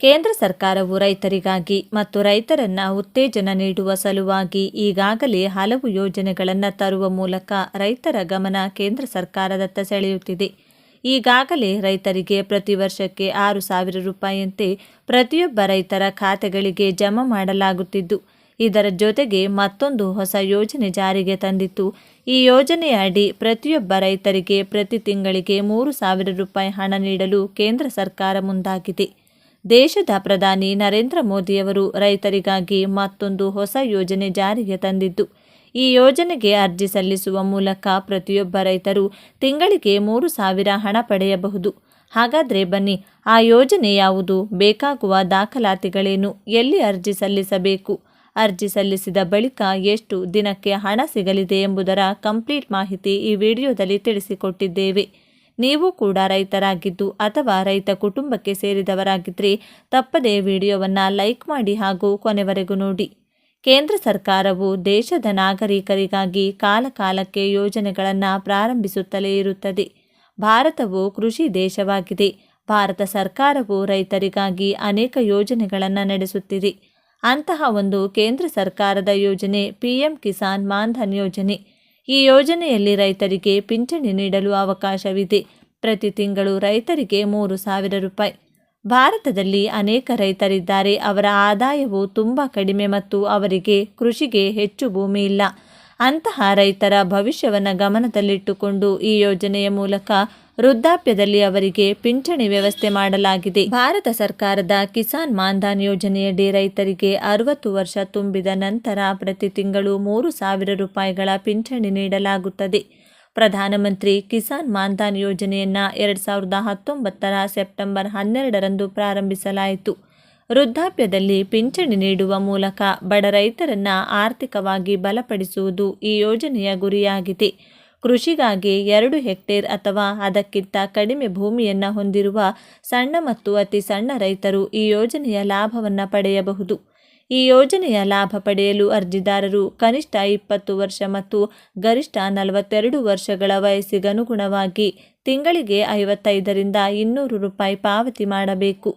ಕೇಂದ್ರ ಸರ್ಕಾರವು ರೈತರಿಗಾಗಿ ಮತ್ತು ರೈತರನ್ನ ಉತ್ತೇಜನ ನೀಡುವ ಸಲುವಾಗಿ ಈಗಾಗಲೇ ಹಲವು ಯೋಜನೆಗಳನ್ನು ತರುವ ಮೂಲಕ ರೈತರ ಗಮನ ಕೇಂದ್ರ ಸರ್ಕಾರದತ್ತ ಸೆಳೆಯುತ್ತಿದೆ. ಈಗಾಗಲೇ ರೈತರಿಗೆ ಪ್ರತಿ ವರ್ಷಕ್ಕೆ ಆರು ಸಾವಿರ ರೂಪಾಯಿಯಂತೆ ಪ್ರತಿಯೊಬ್ಬ ರೈತರ ಖಾತೆಗಳಿಗೆ ಜಮಾ ಮಾಡಲಾಗುತ್ತಿದ್ದು, ಇದರ ಜೊತೆಗೆ ಮತ್ತೊಂದು ಹೊಸ ಯೋಜನೆ ಜಾರಿಗೆ ತಂದಿತ್ತು. ಈ ಯೋಜನೆಯ ಅಡಿ ಪ್ರತಿಯೊಬ್ಬ ರೈತರಿಗೆ ಪ್ರತಿ ತಿಂಗಳಿಗೆ ಮೂರು ಸಾವಿರ ರೂಪಾಯಿ ಹಣ ನೀಡಲು ಕೇಂದ್ರ ಸರ್ಕಾರ ಮುಂದಾಗಿದೆ. ದೇಶದ ಪ್ರಧಾನಿ ನರೇಂದ್ರ ಮೋದಿಯವರು ರೈತರಿಗಾಗಿ ಮತ್ತೊಂದು ಹೊಸ ಯೋಜನೆ ಜಾರಿಗೆ ತಂದಿದ್ದು. ಈ ಯೋಜನೆಗೆ ಅರ್ಜಿ ಸಲ್ಲಿಸುವ ಮೂಲಕ ಪ್ರತಿಯೊಬ್ಬ ರೈತರು ತಿಂಗಳಿಗೆ ಮೂರು ಸಾವಿರ ಹಣ ಪಡೆಯಬಹುದು. ಹಾಗಾದರೆ ಬನ್ನಿ, ಆ ಯೋಜನೆ ಯಾವುದು? ಬೇಕಾಗುವ ದಾಖಲಾತಿಗಳೇನು? ಎಲ್ಲಿ ಅರ್ಜಿ ಸಲ್ಲಿಸಬೇಕು? ಅರ್ಜಿ ಸಲ್ಲಿಸಿದ ಬಳಿಕ ಎಷ್ಟು ದಿನಕ್ಕೆ ಹಣ ಸಿಗಲಿದೆ ಎಂಬುದರ ಕಂಪ್ಲೀಟ್ ಮಾಹಿತಿ ಈ ವಿಡಿಯೋದಲ್ಲಿ ತಿಳಿಸಿಕೊಟ್ಟಿದ್ದೇವೆ. ನೀವು ಕೂಡ ರೈತರಾಗಿದ್ದು ಅಥವಾ ರೈತ ಕುಟುಂಬಕ್ಕೆ ಸೇರಿದವರಾಗಿದ್ದರೆ ತಪ್ಪದೇ ವಿಡಿಯೋವನ್ನು ಲೈಕ್ ಮಾಡಿ ಹಾಗೂ ಕೊನೆವರೆಗೂ ನೋಡಿ. ಕೇಂದ್ರ ಸರ್ಕಾರವು ದೇಶದ ನಾಗರಿಕರಿಗಾಗಿ ಕಾಲಕಾಲಕ್ಕೆ ಯೋಜನೆಗಳನ್ನು ಪ್ರಾರಂಭಿಸುತ್ತಲೇ ಇರುತ್ತದೆ. ಭಾರತವು ಕೃಷಿ ದೇಶವಾಗಿದೆ. ಭಾರತ ಸರ್ಕಾರವು ರೈತರಿಗಾಗಿ ಅನೇಕ ಯೋಜನೆಗಳನ್ನು ನಡೆಸುತ್ತಿದೆ. ಅಂತಹ ಒಂದು ಕೇಂದ್ರ ಸರ್ಕಾರದ ಯೋಜನೆ ಪಿಎಂ ಕಿಸಾನ್ ಮಾನ್ಧನ್ ಯೋಜನೆ. ಈ ಯೋಜನೆಯಲ್ಲಿ ರೈತರಿಗೆ ಪಿಂಚಣಿ ನೀಡಲು ಅವಕಾಶವಿದೆ. ಪ್ರತಿ ತಿಂಗಳು ರೈತರಿಗೆ ಮೂರು ಸಾವಿರ ರೂಪಾಯಿ. ಭಾರತದಲ್ಲಿ ಅನೇಕ ರೈತರಿದ್ದಾರೆ. ಅವರ ಆದಾಯವು ತುಂಬ ಕಡಿಮೆ ಮತ್ತು ಅವರಿಗೆ ಕೃಷಿಗೆ ಹೆಚ್ಚು ಭೂಮಿ ಇಲ್ಲ. ಅಂತಹ ರೈತರ ಭವಿಷ್ಯವನ್ನು ಗಮನದಲ್ಲಿಟ್ಟುಕೊಂಡು ಈ ಯೋಜನೆಯ ಮೂಲಕ ವೃದ್ಧಾಪ್ಯದಲ್ಲಿ ಅವರಿಗೆ ಪಿಂಚಣಿ ವ್ಯವಸ್ಥೆ ಮಾಡಲಾಗಿದೆ. ಭಾರತ ಸರ್ಕಾರದ ಕಿಸಾನ್ ಮಾನ್ಧನ್ ಯೋಜನೆಯಡಿ ರೈತರಿಗೆ ಅರವತ್ತು ವರ್ಷ ತುಂಬಿದ ನಂತರ ಪ್ರತಿ ತಿಂಗಳು ಮೂರು ಸಾವಿರ ರೂಪಾಯಿಗಳ ಪಿಂಚಣಿ ನೀಡಲಾಗುತ್ತದೆ. ಪ್ರಧಾನಮಂತ್ರಿ ಕಿಸಾನ್ ಮಾನ್ಧನ್ ಯೋಜನೆಯನ್ನು ಎರಡು ಸಾವಿರದ ಹತ್ತೊಂಬತ್ತರ ಸೆಪ್ಟೆಂಬರ್ ಹನ್ನೆರಡರಂದು ಪ್ರಾರಂಭಿಸಲಾಯಿತು. ವೃದ್ಧಾಪ್ಯದಲ್ಲಿ ಪಿಂಚಣಿ ನೀಡುವ ಮೂಲಕ ಬಡ ರೈತರನ್ನ ಆರ್ಥಿಕವಾಗಿ ಬಲಪಡಿಸುವುದು ಈ ಯೋಜನೆಯ ಗುರಿಯಾಗಿದೆ. ಕೃಷಿಗಾಗಿ ಎರಡು ಹೆಕ್ಟೇರ್ ಅಥವಾ ಅದಕ್ಕಿಂತ ಕಡಿಮೆ ಭೂಮಿಯನ್ನು ಹೊಂದಿರುವ ಸಣ್ಣ ಮತ್ತು ಅತಿ ಸಣ್ಣ ರೈತರು ಈ ಯೋಜನೆಯ ಲಾಭವನ್ನು ಪಡೆಯಬಹುದು. ಈ ಯೋಜನೆಯ ಲಾಭ ಪಡೆಯಲು ಅರ್ಜಿದಾರರು ಕನಿಷ್ಠ ಇಪ್ಪತ್ತು ವರ್ಷ ಮತ್ತು ಗರಿಷ್ಠ ನಲವತ್ತೆರಡು ವರ್ಷಗಳ ವಯಸ್ಸಿಗನುಗುಣವಾಗಿ ತಿಂಗಳಿಗೆ ಐವತ್ತೈದರಿಂದ ಇನ್ನೂರು ರೂಪಾಯಿ ಪಾವತಿ ಮಾಡಬೇಕು.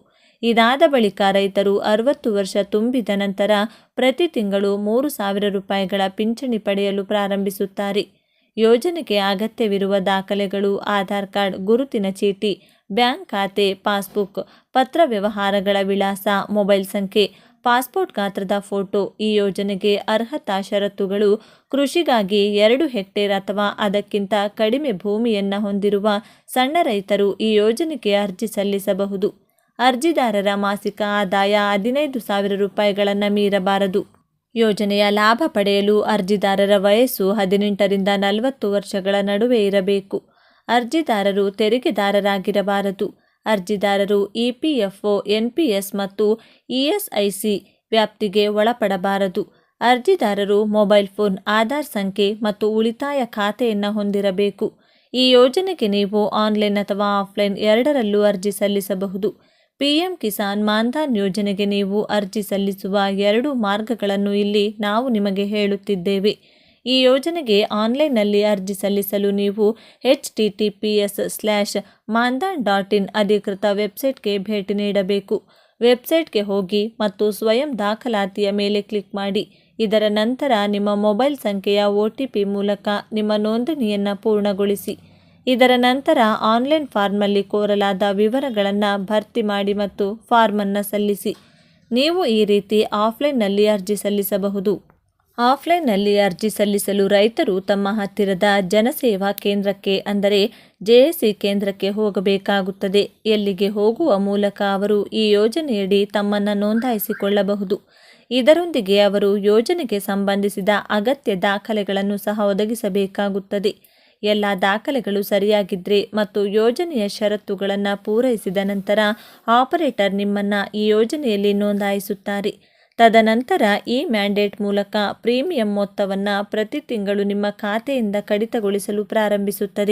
ಇದಾದ ಬಳಿಕ ರೈತರು ಅರವತ್ತು ವರ್ಷ ತುಂಬಿದ ನಂತರ ಪ್ರತಿ ತಿಂಗಳು ಮೂರು ಸಾವಿರ ರೂಪಾಯಿಗಳ ಪಿಂಚಣಿ ಪಡೆಯಲು ಪ್ರಾರಂಭಿಸುತ್ತಾರೆ. ಯೋಜನೆಗೆ ಅಗತ್ಯವಿರುವ ದಾಖಲೆಗಳು, ಆಧಾರ್ ಕಾರ್ಡ್, ಗುರುತಿನ ಚೀಟಿ, ಬ್ಯಾಂಕ್ ಖಾತೆ, ಪಾಸ್ಬುಕ್, ಪತ್ರ ವ್ಯವಹಾರಗಳ ವಿಳಾಸ, ಮೊಬೈಲ್ ಸಂಖ್ಯೆ, ಪಾಸ್ಪೋರ್ಟ್ ಗಾತ್ರದ ಫೋಟೋ. ಈ ಯೋಜನೆಗೆ ಅರ್ಹತಾ ಷರತ್ತುಗಳು ಕೃಷಿಗಾಗಿ ಎರಡು ಹೆಕ್ಟೇರ್ ಅಥವಾ ಅದಕ್ಕಿಂತ ಕಡಿಮೆ ಭೂಮಿಯನ್ನು ಹೊಂದಿರುವ ಸಣ್ಣ ರೈತರು ಈ ಯೋಜನೆಗೆ ಅರ್ಜಿ ಸಲ್ಲಿಸಬಹುದು. ಅರ್ಜಿದಾರರ ಮಾಸಿಕ ಆದಾಯ ಹದಿನೈದು ಸಾವಿರ ರೂಪಾಯಿಗಳನ್ನು ಮೀರಬಾರದು. ಯೋಜನೆಯ ಲಾಭ ಪಡೆಯಲು ಅರ್ಜಿದಾರರ ವಯಸ್ಸು ಹದಿನೆಂಟರಿಂದ ನಲವತ್ತು ವರ್ಷಗಳ ನಡುವೆ ಇರಬೇಕು. ಅರ್ಜಿದಾರರು ತೆರಿಗೆದಾರರಾಗಿರಬಾರದು. ಅರ್ಜಿದಾರರು ಇಪಿಎಫ್ಒ ಎನ್ಪಿಎಸ್ ಮತ್ತು ಇಎಸ್ಐಸಿ ವ್ಯಾಪ್ತಿಗೆ ಒಳಪಡಬಾರದು. ಅರ್ಜಿದಾರರು ಮೊಬೈಲ್ ಫೋನ್, ಆಧಾರ್ ಸಂಖ್ಯೆ ಮತ್ತು ಉಳಿತಾಯ ಖಾತೆಯನ್ನು ಹೊಂದಿರಬೇಕು. ಈ ಯೋಜನೆಗೆ ನೀವು ಆನ್ಲೈನ್ ಅಥವಾ ಆಫ್ಲೈನ್ ಎರಡರಲ್ಲೂ ಅರ್ಜಿ ಸಲ್ಲಿಸಬಹುದು. ಪಿಎಂ ಕಿಸಾನ್ ಮಾನ್ಧನ್ ಯೋಜನೆಗೆ ನೀವು ಅರ್ಜಿ ಸಲ್ಲಿಸುವ ಎರಡು ಮಾರ್ಗಗಳನ್ನು ಇಲ್ಲಿ ನಾವು ನಿಮಗೆ ಹೇಳುತ್ತಿದ್ದೇವೆ. ಈ ಯೋಜನೆಗೆ ಆನ್ಲೈನ್ನಲ್ಲಿ ಅರ್ಜಿ ಸಲ್ಲಿಸಲು ನೀವು H T T P S slash Maandhan dot in ಅಧಿಕೃತ ವೆಬ್ಸೈಟ್ಗೆ ಭೇಟಿ ನೀಡಬೇಕು. ವೆಬ್ಸೈಟ್ಗೆ ಹೋಗಿ ಮತ್ತು ಸ್ವಯಂ ದಾಖಲಾತಿಯ ಮೇಲೆ ಕ್ಲಿಕ್ ಮಾಡಿ. ಇದರ ನಂತರ ನಿಮ್ಮ ಮೊಬೈಲ್ ಸಂಖ್ಯೆಯ ಒ ಮೂಲಕ ನಿಮ್ಮ ನೋಂದಣಿಯನ್ನು ಪೂರ್ಣಗೊಳಿಸಿ. ಇದರ ನಂತರ ಆನ್ಲೈನ್ ಫಾರ್ಮಲ್ಲಿ ಕೋರಲಾದ ವಿವರಗಳನ್ನು ಭರ್ತಿ ಮಾಡಿ ಮತ್ತು ಫಾರ್ಮನ್ನು ಸಲ್ಲಿಸಿ. ನೀವು ಈ ರೀತಿ ಆಫ್ಲೈನ್ನಲ್ಲಿ ಅರ್ಜಿ ಸಲ್ಲಿಸಬಹುದು. ಆಫ್ಲೈನ್ನಲ್ಲಿ ಅರ್ಜಿ ಸಲ್ಲಿಸಲು ರೈತರು ತಮ್ಮ ಹತ್ತಿರದ ಜನಸೇವಾ ಕೇಂದ್ರಕ್ಕೆ, ಅಂದರೆ ಜೆಎಸ್ಸಿ ಕೇಂದ್ರಕ್ಕೆ ಹೋಗಬೇಕಾಗುತ್ತದೆ. ಎಲ್ಲಿಗೆ ಹೋಗುವ ಮೂಲಕ ಅವರು ಈ ಯೋಜನೆಯಡಿ ತಮ್ಮನ್ನು ನೋಂದಾಯಿಸಿಕೊಳ್ಳಬಹುದು. ಇದರೊಂದಿಗೆ ಅವರು ಯೋಜನೆಗೆ ಸಂಬಂಧಿಸಿದ ಅಗತ್ಯ ದಾಖಲೆಗಳನ್ನು ಸಹ ಒದಗಿಸಬೇಕಾಗುತ್ತದೆ. ಎಲ್ಲ ದಾಖಲೆಗಳು ಸರಿಯಾಗಿದ್ರೆ ಮತ್ತು ಯೋಜನೆಯ ಷರತ್ತುಗಳನ್ನು ಪೂರೈಸಿದ ನಂತರ ಆಪರೇಟರ್ ನಿಮ್ಮನ್ನು ಈ ಯೋಜನೆಯಲ್ಲಿ ನೋಂದಾಯಿಸುತ್ತಾರೆ. ತದನಂತರ ಈ ಮ್ಯಾಂಡೇಟ್ ಮೂಲಕ ಪ್ರೀಮಿಯಂ ಮೊತ್ತವನ್ನು ಪ್ರತಿ ತಿಂಗಳು ನಿಮ್ಮ ಖಾತೆಯಿಂದ ಕಡಿತಗೊಳಿಸಲು ಪ್ರಾರಂಭಿಸುತ್ತದೆ.